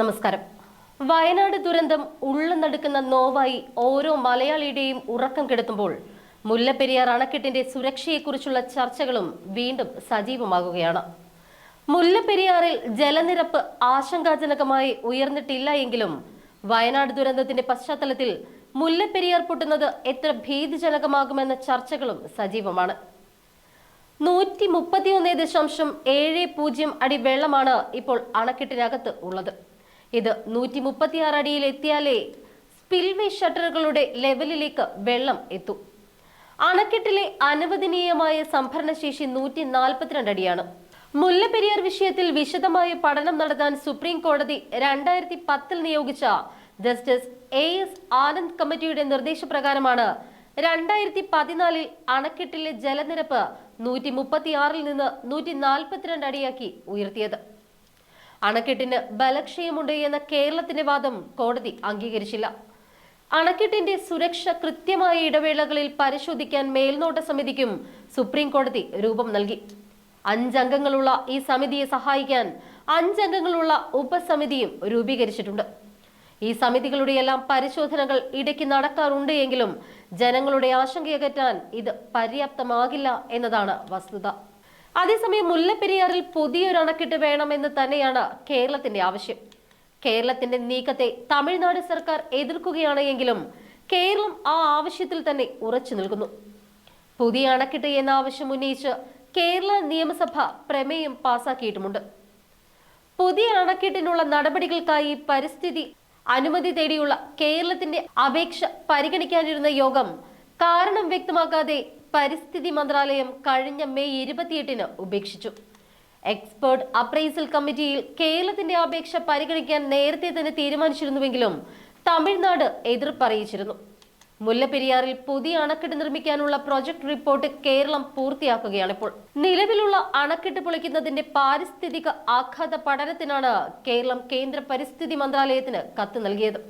നമസ്കാരം. വയനാട് ദുരന്തം ഉള്ളു നടുക്കുന്ന നോവായി ഓരോ മലയാളിയുടെയും ഉറക്കം കെടുത്തുമ്പോൾ മുല്ലപ്പെരിയാർ അണക്കെട്ടിന്റെ സുരക്ഷയെക്കുറിച്ചുള്ള ചർച്ചകളും വീണ്ടും സജീവമാകുകയാണ്. മുല്ലപ്പെരിയാറിൽ ജലനിരപ്പ് ആശങ്കാജനകമായി ഉയർന്നിട്ടില്ല എങ്കിലും വയനാട് ദുരന്തത്തിന്റെ പശ്ചാത്തലത്തിൽ മുല്ലപ്പെരിയാർ പൊട്ടുന്നത് എത്ര ഭീതിജനകമാകുമെന്ന ചർച്ചകളും സജീവമാണ്. നൂറ്റി മുപ്പത്തിയൊന്ന് ദശാംശം ഏഴ് പൂജ്യം അടി വെള്ളമാണ് ഇപ്പോൾ അണക്കെട്ടിനകത്ത് ഉള്ളത്. ഇത് നൂറ്റി മുപ്പത്തിയാറ് അടിയിൽ എത്തിയാലേ സ്പിൽവേ ഷട്ടറുകളുടെ ലെവലിലേക്ക് വെള്ളം എത്തും. അണക്കെട്ടിലെ അനുവദനീയമായ സംഭരണശേഷി നൂറ്റി നാൽപ്പത്തിരണ്ട് അടിയാണ്. മുല്ലപ്പെരിയാർ വിഷയത്തിൽ വിശദമായ പഠനം നടത്താൻ സുപ്രീം കോടതി രണ്ടായിരത്തി പത്തിൽ നിയോഗിച്ച ജസ്റ്റിസ് എ എസ് ആനന്ദ് കമ്മിറ്റിയുടെ നിർദ്ദേശപ്രകാരമാണ് രണ്ടായിരത്തി പതിനാലിൽ അണക്കെട്ടിലെ ജലനിരപ്പ് നൂറ്റി മുപ്പത്തിയാറിൽ നിന്ന് നൂറ്റി നാൽപ്പത്തിരണ്ട് അടിയാക്കി ഉയർത്തിയത്. അണക്കെട്ടിന് ബലക്ഷയമുണ്ട് എന്ന കേരളത്തിന്റെ വാദം കോടതി അംഗീകരിച്ചില്ല. അണക്കെട്ടിന്റെ സുരക്ഷ കൃത്യമായ ഇടവേളകളിൽ പരിശോധിക്കാൻ മേൽനോട്ട സമിതിക്കും സുപ്രീം കോടതി രൂപം നൽകി. അഞ്ചംഗങ്ങളുള്ള ഈ സമിതിയെ സഹായിക്കാൻ അഞ്ചംഗങ്ങളുള്ള ഉപസമിതിയും രൂപീകരിച്ചിട്ടുണ്ട്. ഈ സമിതികളുടെ എല്ലാം പരിശോധനകൾ ഇടയ്ക്ക് നടക്കാറുണ്ട് എങ്കിലും ജനങ്ങളുടെ ആശങ്കയകറ്റാൻ ഇത് പര്യാപ്തമാകില്ല എന്നതാണ് വസ്തുത. അതേസമയം മുല്ലപ്പെരിയാറിൽ പുതിയൊരു അണക്കെട്ട് വേണമെന്ന് തന്നെയാണ് കേരളത്തിന്റെ ആവശ്യം. കേരളത്തിന്റെ നീക്കത്തെ തമിഴ്നാട് സർക്കാർ എതിർക്കുകയാണ് എങ്കിലും കേരളം ആ ആവശ്യത്തിൽ തന്നെ ഉറച്ചു നിൽക്കുന്നു. പുതിയ അണക്കെട്ട് എന്ന ആവശ്യം ഉന്നയിച്ച് കേരള നിയമസഭ പ്രമേയം പാസാക്കിയിട്ടുമുണ്ട്. പുതിയ അണക്കെട്ടിനുള്ള നടപടികൾക്കായി പരിസ്ഥിതി അനുമതി തേടിയുള്ള കേരളത്തിന്റെ അപേക്ഷ പരിഗണിക്കാനിരുന്ന യോഗം കാരണം വ്യക്തമാക്കാതെ പരിസ്ഥിതി മന്ത്രാലയം കഴിഞ്ഞ മെയ് ഇരുപത്തിയെട്ടിന് ഉപേക്ഷിച്ചു. എക്സ്പേർട്ട് അപ്രൈസൽ കമ്മിറ്റിയിൽ കേരളത്തിന്റെ അപേക്ഷ പരിഗണിക്കാൻ നേരത്തെ തന്നെ തീരുമാനിച്ചിരുന്നുവെങ്കിലും തമിഴ്നാട് എതിർപ്പറിയിച്ചിരുന്നു. മുല്ലപ്പെരിയാറിൽ പുതിയ അണക്കെട്ട് നിർമ്മിക്കാനുള്ള പ്രൊജക്ട് റിപ്പോർട്ട് കേരളം പൂർത്തിയാക്കുകയാണിപ്പോൾ. നിലവിലുള്ള അണക്കെട്ട് പൊളിക്കുന്നതിന്റെ പാരിസ്ഥിതിക ആഘാത പഠനത്തിനാണ് കേരളം കേന്ദ്ര പരിസ്ഥിതി മന്ത്രാലയത്തിന് കത്ത് നൽകിയത്.